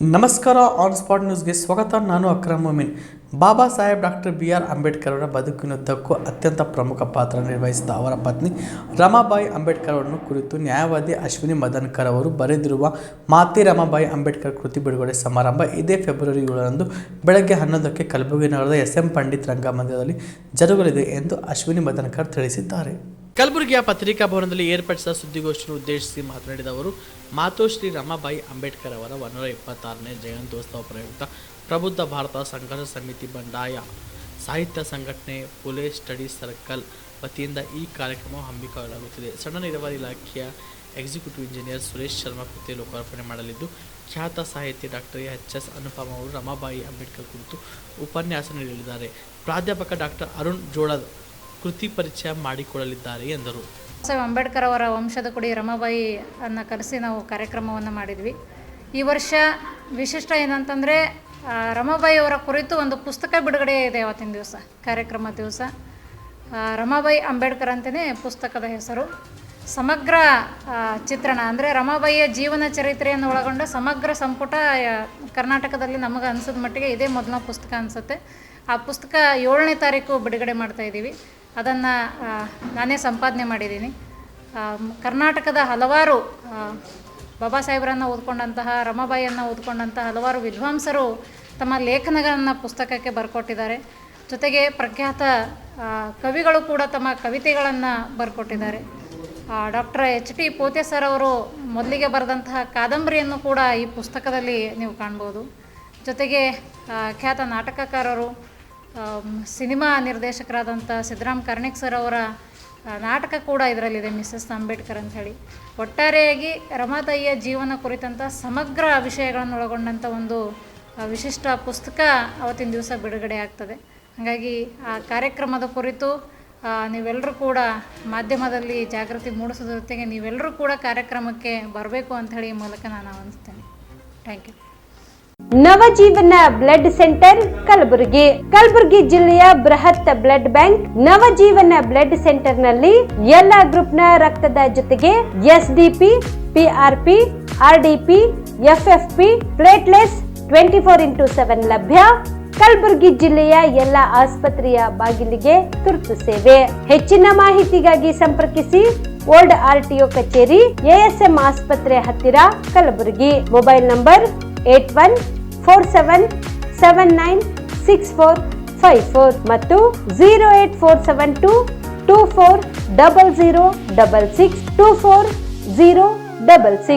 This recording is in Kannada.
ನಮಸ್ಕಾರ ಆನ್ ಸ್ಪಾಟ್ ನ್ಯೂಸ್ಗೆ ಸ್ವಾಗತ. ನಾನು Akram Momin. Baba Saheb doctor B R Ambedkar ಅವರ ಬದುಕಿನುದ್ದಕ್ಕೂ ಅತ್ಯಂತ ಪ್ರಮುಖ ಪಾತ್ರ ನಿರ್ವಹಿಸಿದ ಅವರ ಪತ್ನಿ ರಮಾಬಾಯಿ ಅಂಬೇಡ್ಕರ್ ಅವರನ್ನು ಕುರಿತು ನ್ಯಾಯವಾದಿ ಅಶ್ವಿನಿ ಮದನ್ಕರ್ ಅವರು ಬರೆದಿರುವ ಮಾತೆ ರಮಾಬಾಯಿ ಅಂಬೇಡ್ಕರ್ ಕೃತಿ ಬಿಡುಗಡೆ ಸಮಾರಂಭ ಇದೇ ಫೆಬ್ರವರಿ ಏಳರಂದು ಬೆಳಗ್ಗೆ ಹನ್ನೊಂದಕ್ಕೆ ಕಲಬುರಗಿ ನಗರದ ಎಸ್ ಎಂ ಪಂಡಿತ್ ರಂಗಮಂದಿರದಲ್ಲಿ ಜರುಗಲಿದೆ ಎಂದು ಅಶ್ವಿನಿ ಮದನ್ಕರ್ ತಿಳಿಸಿದ್ದಾರೆ. ಕಲಬುರಗಿಯ ಪತ್ರಿಕಾ ಭವನದಲ್ಲಿ ಏರ್ಪಡಿಸಿದ ಸುದ್ದಿಗೋಷ್ಠಿಯನ್ನು ಉದ್ದೇಶಿಸಿ ಮಾತನಾಡಿದ ಅವರು ಮಾತೋಶ್ರೀ ರಮಾಬಾಯಿ ಅಂಬೇಡ್ಕರ್ ಅವರ ಒಂದೂರ ಇಪ್ಪತ್ತಾರನೇ ಜಯಂತ್ಯೋತ್ಸವ ಪ್ರಯುಕ್ತ ಪ್ರಬುದ್ಧ ಭಾರತ ಸಂಘರ್ಷ ಸಮಿತಿ ಬಂಡಾಯ ಸಾಹಿತ್ಯ ಸಂಘಟನೆ ಪುಲೆ ಸ್ಟಡಿ ಸರ್ಕಲ್ ವತಿಯಿಂದ ಈ ಕಾರ್ಯಕ್ರಮ ಹಮ್ಮಿಕೊಳ್ಳಲಾಗುತ್ತಿದೆ. ಸಣ್ಣ ನೀರಾವರಿ ಇಲಾಖೆಯ ಎಕ್ಸಿಕ್ಯೂಟಿವ್ ಇಂಜಿನಿಯರ್ ಸುರೇಶ್ ಶರ್ಮಾ ಕೃತಿ ಲೋಕಾರ್ಪಣೆ ಮಾಡಲಿದ್ದು, ಖ್ಯಾತ ಸಾಹಿತಿ ಡಾಕ್ಟರ್ ಎಚ್ ಎಸ್ ಅನುಪಮ ಅವರು ರಮಾಬಾಯಿ ಅಂಬೇಡ್ಕರ್ ಕುರಿತು ಉಪನ್ಯಾಸ ನೀಡಲಿದ್ದಾರೆ. ಪ್ರಾಧ್ಯಾಪಕ ಡಾಕ್ಟರ್ ಅರುಣ್ ಜೋಳದ್ ಕೃತಿ ಪರಿಚಯ ಮಾಡಿಕೊಳ್ಳಲಿದ್ದಾರೆ ಎಂದರು. ಸಾಹೇಬ್ ಅಂಬೇಡ್ಕರ್ ಅವರ ವಂಶದ ಕುಡಿ ರಮಾಬಾಯಿ ಅನ್ನ ಕರೆಸಿ ನಾವು ಕಾರ್ಯಕ್ರಮವನ್ನು ಮಾಡಿದ್ವಿ. ಈ ವರ್ಷ ವಿಶಿಷ್ಟ ಏನಂತಂದರೆ ರಮಾಬಾಯಿ ಅವರ ಕುರಿತು ಒಂದು ಪುಸ್ತಕ ಬಿಡುಗಡೆ ಇದೆ ಅವತ್ತಿನ ದಿವಸ, ಕಾರ್ಯಕ್ರಮ ದಿವಸ. ರಮಾಬಾಯಿ ಅಂಬೇಡ್ಕರ್ ಅಂತಲೇ ಪುಸ್ತಕದ ಹೆಸರು. ಸಮಗ್ರ ಚಿತ್ರಣ, ಅಂದರೆ ರಮಾಬಾಯಿಯ ಜೀವನ ಚರಿತ್ರೆಯನ್ನು ಒಳಗೊಂಡ ಸಮಗ್ರ ಸಂಪುಟ ಕರ್ನಾಟಕದಲ್ಲಿ ನಮಗೆ ಅನಿಸಿದ ಮಟ್ಟಿಗೆ ಇದೇ ಮೊದಲ ಪುಸ್ತಕ ಅನಿಸುತ್ತೆ. ಆ ಪುಸ್ತಕ ಏಳನೇ ತಾರೀಕು ಬಿಡುಗಡೆ ಮಾಡ್ತಾ ಇದ್ದೀವಿ ಅದನ್ನು ನಾನೇ ಸಂಪಾದನೆ ಮಾಡಿದ್ದೀನಿ. ಕರ್ನಾಟಕದ ಹಲವಾರು ಬಾಬಾ ಸಾಹೇಬರನ್ನು ಓದ್ಕೊಂಡಂತಹ, ರಮಾಬಾಯಿಯನ್ನು ಓದ್ಕೊಂಡಂತಹ ಹಲವಾರು ವಿದ್ವಾಂಸರು ತಮ್ಮ ಲೇಖನಗಳನ್ನು ಪುಸ್ತಕಕ್ಕೆ ಬರ್ಕೊಟ್ಟಿದ್ದಾರೆ. ಜೊತೆಗೆ ಪ್ರಖ್ಯಾತ ಕವಿಗಳು ಕೂಡ ತಮ್ಮ ಕವಿತೆಗಳನ್ನು ಬರ್ಕೊಟ್ಟಿದ್ದಾರೆ. Doctor H. T Pote sir ಅವರು ಮೊದಲಿಗೆ ಬರೆದಂತಹ ಕಾದಂಬರಿಯನ್ನು ಕೂಡ ಈ ಪುಸ್ತಕದಲ್ಲಿ ನೀವು ಕಾಣ್ಬೋದು. ಜೊತೆಗೆ ಖ್ಯಾತ ನಾಟಕಕಾರರು ಸಿನಿಮಾ ನಿರ್ದೇಶಕರಾದಂಥ ಸಿದ್ದರಾಮ್ ಕರ್ಣಿಕ್ ಸರ್ ಅವರ ನಾಟಕ ಕೂಡ ಇದರಲ್ಲಿದೆ, ಮಿಸ್ಸಸ್ ಅಂಬೇಡ್ಕರ್ ಅಂತ ಹೇಳಿ. ಒಟ್ಟಾರೆಯಾಗಿ ರಮಾತಾಯಿಯ ಜೀವನ ಕುರಿತಂಥ ಸಮಗ್ರ ವಿಷಯಗಳನ್ನು ಒಳಗೊಂಡಂಥ ಒಂದು ವಿಶಿಷ್ಟ ಪುಸ್ತಕ ಅವತ್ತಿನ ದಿವಸ ಬಿಡುಗಡೆ ಆಗ್ತದೆ. ಹಾಗಾಗಿ ಆ ಕಾರ್ಯಕ್ರಮದ ಕುರಿತು ನೀವೆಲ್ಲರೂ ಕೂಡ ಮಾಧ್ಯಮದಲ್ಲಿ ಜಾಗೃತಿ ಮೂಡಿಸೋದ್ರ ಜೊತೆಗೆ ನೀವೆಲ್ಲರೂ ಕೂಡ ಕಾರ್ಯಕ್ರಮಕ್ಕೆ ಬರಬೇಕು ಅಂತ ಹೇಳಿ ಮೂಲಕ ನಾನು ಅನಿಸ್ತೇನೆ thank you. Navajeevana blood centre Kalaburagi. Kalaburagi ಜಿಲ್ಲೆಯ ಬೃಹತ್ ಬ್ಲಡ್ ಬ್ಯಾಂಕ್ ನವಜೀವನ ಬ್ಲಡ್ ಸೆಂಟರ್ನಲ್ಲಿ ಎಲ್ಲ ಗ್ರೂಪ್ನ ರಕ್ತದ ಜೊತೆಗೆ P F F P, platelets twenty four into seven ಲಭ್ಯ. ಕಲಬುರಗಿ ಜಿಲ್ಲೆಯ ಎಲ್ಲ ಆಸ್ಪತ್ರೆಯ ಬಾಗಿಲಿಗೆ ತುರ್ತು ಸೇವೆ. ಹೆಚ್ಚಿನ ಮಾಹಿತಿಗಾಗಿ ಸಂಪರ್ಕಿಸಿ ಓಲ್ಡ್ ಆರ್ ಟಿ ಒ ಕಚೇರಿ ಎಎಸ್ಎಂ ಆಸ್ಪತ್ರೆ ಹತ್ತಿರ Kalaburagi. Mobile number eight one four seven seven nine six four five four ಮತ್ತು zero eight four seven two two four double zero double six two four zero double six.